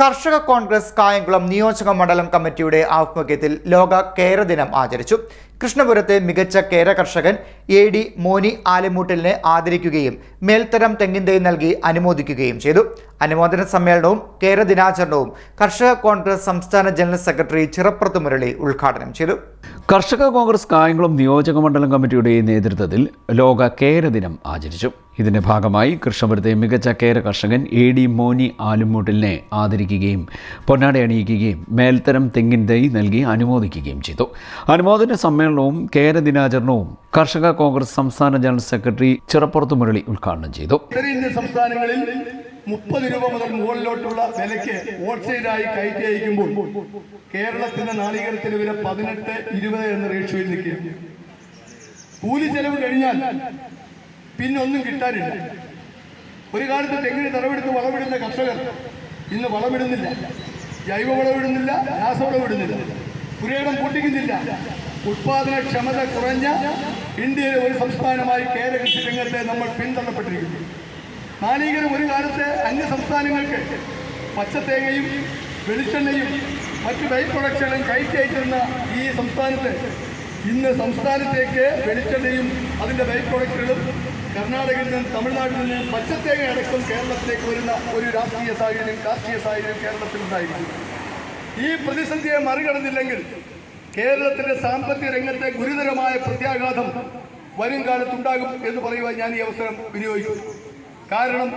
കർഷക കോൺഗ്രസ് കായംകുളം നിയോജക മണ്ഡലം കമ്മിറ്റിയുടെ ആഭിമുഖ്യത്തിൽ ലോക കേര ദിനം ആചരിച്ചു. കൃഷ്ണപുരത്തെ മികച്ച കേര കർഷകൻ എ ഡി മോനി ആലിമൂട്ടിലിനെ ആദരിക്കുകയും മേൽത്തരം തെങ്ങിൻ തൈ നൽകി അനുമോദിക്കുകയും ചെയ്തു. അനുമോദന സമ്മേളനവും കേര ദിനാചരണവും കർഷക കോൺഗ്രസ് സംസ്ഥാന ജനറൽ സെക്രട്ടറി ചിറപ്പുറത്ത് മുരളി ഉദ്ഘാടനം ചെയ്തു. കർഷക കോൺഗ്രസ് കായംകുളം നിയോജക മണ്ഡലം കമ്മിറ്റിയുടെ നേതൃത്വത്തിൽ ലോക കേര ദിനം ആചരിച്ചു. ഇതിന്റെ ഭാഗമായി കൃഷ്ണപുരത്തെ മികച്ച കേര കർഷകൻ എ ഡി മോനി ആലുമൂട്ടിലിനെ ആദരിക്കുകയും പൊന്നാട അണിയിക്കുകയും മേൽത്തരം തെങ്ങിൻ തൈ നൽകി അനുമോദിക്കുകയും ചെയ്തു. അനുമോദന സമ്മേളനവും കേര ദിനാചരണവും കർഷക കോൺഗ്രസ് സംസ്ഥാന ജനറൽ സെക്രട്ടറി ചിറപ്പുറത്ത് മുരളി ഉദ്ഘാടനം ചെയ്തു. സംസ്ഥാനങ്ങളിൽ മുപ്പത് രൂപ മുതൽ മുകളിലോട്ടുള്ള വിലയ്ക്ക് ഹോൾസെയിലായി കയറ്റി അയക്കുമ്പോൾ കേരളത്തിന്റെ നാളികേരത്തിന്റെ വില പതിനെട്ട് ഇരുപത് എന്ന റേഷ്യോയിൽ നിൽക്കുക കൂലി ചെലവ് കഴിഞ്ഞാൽ പിന്നൊന്നും കിട്ടാനില്ല. ഒരു കാലത്ത് തെങ്ങിന് തറവെടുത്ത് വളമിടുന്ന കർഷകർ ഇന്ന് വളമിടുന്നില്ല. ജൈവ വളമിടുന്നില്ല രാസവളമിടുന്നില്ല പുരയിടം പൊട്ടിക്കുന്നില്ല. ഉത്പാദനക്ഷമത കുറഞ്ഞ ഇന്ത്യയിലെ ഒരു സംസ്ഥാനമായി കേരള കൃഷി രംഗത്തെ നമ്മൾ പിന്തള്ളപ്പെട്ടിരിക്കുന്നു. നാളികേരം ഒരു കാലത്ത് അന്യ സംസ്ഥാനങ്ങൾക്ക് പച്ചത്തേങ്ങയും വെളിച്ചെണ്ണയും മറ്റ് ബൈ പ്രൊഡക്റ്റുകളും കയറ്റി അയച്ചിരുന്ന ഈ സംസ്ഥാനത്ത് ഇന്ന് സംസ്ഥാനത്തേക്ക് വെളിച്ചെണ്ണയും അതിന്റെ ബൈ പ്രൊഡക്റ്റുകളും കർണാടകയിൽ നിന്നും തമിഴ്നാട്ടിൽ നിന്നും പച്ചത്തേങ്ങ അടക്കം കേരളത്തിലേക്ക് വരുന്ന ഒരു രാഷ്ട്രീയ സാഹചര്യം കാർഷിക സാഹചര്യം കേരളത്തിൽ ഉണ്ടായിരിക്കും ഈ പ്രതിസന്ധിയെ മറികടന്നില്ലെങ്കിൽ കേരളത്തിന്റെ സാമ്പത്തിക രംഗത്തെ ഗുരുതരമായ പ്രത്യാഘാതം വരും കാലത്തുണ്ടാകും എന്ന് പറയുവാൻ ഞാൻ ഈ അവസരം വിനിയോഗിക്കും കാരണം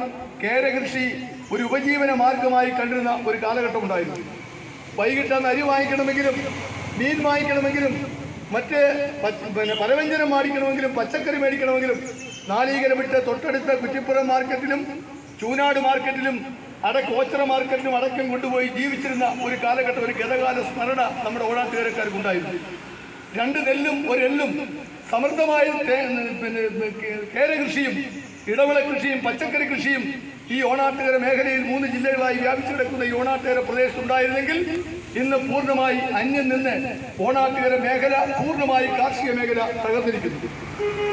കേരകൃഷി ഒരു ഉപജീവന മാർഗമായി കണ്ടിരുന്ന ഒരു കാലഘട്ടം ഉണ്ടായിരുന്നു. വൈകിട്ട് അന്ന് അരി വാങ്ങിക്കണമെങ്കിലും മീൻ വാങ്ങിക്കണമെങ്കിലും മറ്റ് പിന്നെ പലവ്യഞ്ജനം മേടിക്കണമെങ്കിലും പച്ചക്കറി മേടിക്കണമെങ്കിലും നാളീകരം വിട്ട് തൊട്ടടുത്ത കുറ്റിപ്പുറം മാർക്കറ്റിലും ചൂനാട് മാർക്കറ്റിലും അടക്ക ഓച്ചറ മാർക്കറ്റിലും അടക്കം കൊണ്ടുപോയി ജീവിച്ചിരുന്ന ഒരു കാലഘട്ടം ഒരു ഗതകാല സ്മരണ നമ്മുടെ ഓണാട്ടുകാരക്കാർക്കുണ്ടായിരുന്നു. രണ്ട് നെല്ലും ഒരു സമൃദ്ധമായ പിന്നെ കേരകൃഷിയും ഇടവിള കൃഷിയും പച്ചക്കറി കൃഷിയും ഈ ഓണാട്ടുകര മേഖലയിൽ മൂന്ന് ജില്ലകളായി വ്യാപിച്ചു കിടക്കുന്ന ഈ ഓണാട്ടുകര പ്രദേശത്തുണ്ടായിരുന്നെങ്കിൽ ഇന്ന് പൂർണമായി അന്യം നിന്ന് ഓണാട്ടുകര മേഖല പൂർണമായി കാർഷിക മേഖല തകർന്നിരിക്കുന്നു.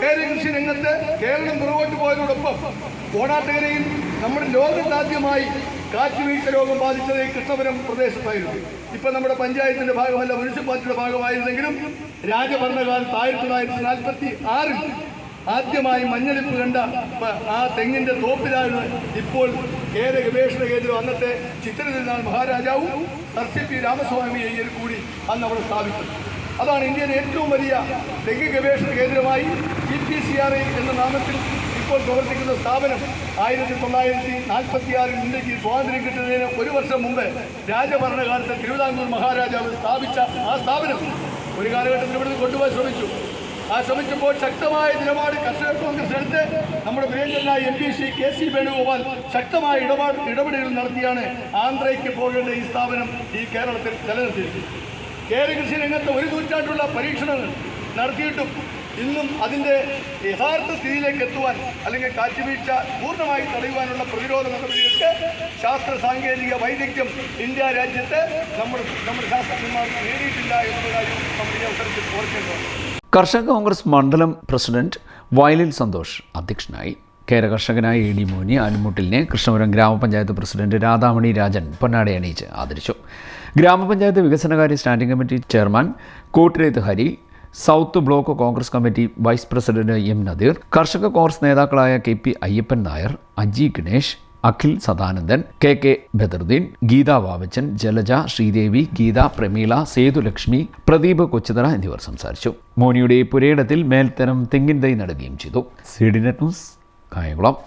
കേരള കൃഷി രംഗത്ത് കേരളം പുറകോട്ട് പോയതോടൊപ്പം ഓണാട്ടുകരയിൽ നമ്മുടെ ലോകത്താദ്യമായി കാറ്റുവീഴ്ച രോഗം ബാധിച്ചത് ഈ കൃഷ്ണപുരം പ്രദേശത്തായിരുന്നു. ഇപ്പം നമ്മുടെ പഞ്ചായത്തിന്റെ ഭാഗമല്ല മുനിസിപ്പാലിറ്റിയുടെ ഭാഗമായിരുന്നെങ്കിലും രാജഭരണകാലത്ത് ആയിരത്തി തൊള്ളായിരത്തി നാൽപ്പത്തി ആറിൽ ആദ്യമായി മഞ്ഞളിപ്പ് കണ്ട ആ തെങ്ങിന്റെ തോപ്പിലാണ് ഇപ്പോൾ കേര ഗവേഷണ കേന്ദ്രം അന്നത്തെ Chithirathirunal മഹാരാജാവും sir C P Ramaswami Iyer കൂടി അന്ന് അവിടെ സ്ഥാപിച്ചത്. അതാണ് ഇന്ത്യയിലെ ഏറ്റവും വലിയ തെങ്ങ് ഗവേഷണ കേന്ദ്രമായി C P C R I എന്ന നാമത്തിൽ ഇപ്പോൾ പ്രവർത്തിക്കുന്ന സ്ഥാപനം ആയിരത്തി തൊള്ളായിരത്തി നാൽപ്പത്തി ആറിൽ ഇന്ത്യയ്ക്ക് സ്വാതന്ത്ര്യം കിട്ടുന്നതിന് ഒരു വർഷം മുമ്പ് രാജഭരണകാലത്ത് തിരുവിതാംകൂർ മഹാരാജാവ് സ്ഥാപിച്ച ആ സ്ഥാപനം ഒരു കാലഘട്ടത്തിൽ ഇവിടുന്ന് കൊണ്ടുപോകാൻ ശ്രമിച്ചു. ആ ശ്രമിച്ചപ്പോൾ ശക്തമായ നിലപാട് കർഷക കോൺഗ്രസ് എടുത്ത് നമ്മുടെ പ്രിയങ്കരനായ M P Shri K C Venugopal ശക്തമായ ഇടപാട് ഇടപെടലുകൾ നടത്തിയാണ് ആന്ധ്രയ്ക്ക് പോകേണ്ട ഈ സ്ഥാപനം ഈ കേരളത്തിൽ നിലനിർത്തിയിരിക്കുന്നത്. കേരള കൃഷി രംഗത്ത് ഒരു നൂറ്റാണ്ടുള്ള പരീക്ഷണങ്ങൾ നടത്തിയിട്ടും ഇന്നും അതിന്റെ യഥാർത്ഥ സ്ഥിതിയിലേക്ക് എത്തുവാൻ അല്ലെങ്കിൽ കാറ്റുവീഴ്ച പൂർണമായി തടയുവാനുള്ള പ്രതിരോധ നടപടികൾക്ക് ശാസ്ത്ര സാങ്കേതിക വൈദഗ്ധ്യം ഇന്ത്യ രാജ്യത്ത് നമ്മൾ നമ്മുടെ ശാസ്ത്രജ്ഞന്മാർ നേടിയിട്ടില്ല എന്നുള്ള കാര്യം നമ്മൾ ഈ അവസരത്തിൽ ഓർക്കേണ്ടതാണ്. കർഷക കോൺഗ്രസ് മണ്ഡലം പ്രസിഡന്റ് വയലിൽ സന്തോഷ് അധ്യക്ഷനായി. കേര കർഷകനായ എ ഡി മോനി ആലുമുട്ടിലിനെ കൃഷ്ണപുരം ഗ്രാമപഞ്ചായത്ത് പ്രസിഡന്റ് രാധാമണി രാജൻ പൊന്നാടെ അണിയിച്ച് ആദരിച്ചു. ഗ്രാമപഞ്ചായത്ത് വികസനകാര്യ standing committee chairman Kottirethu Hari south block Congress committee vice president M Nadeer കർഷക കോൺഗ്രസ് നേതാക്കളായ K P Ayyappan Nair Aji Ganesh Akhil Sadanandan K K Badaruddin Geetha Vavachan Jalaja Sreedevi Geetha Prameela Sethulakshmi Pradeep Kochuthara എന്നിവർ സംസാരിച്ചു. മോനിയുടെ പുരയിടത്തിൽ മേൽത്തരം തെങ്ങിൻ തൈ നടുകയും ചെയ്തു. C net news Kayamkulam.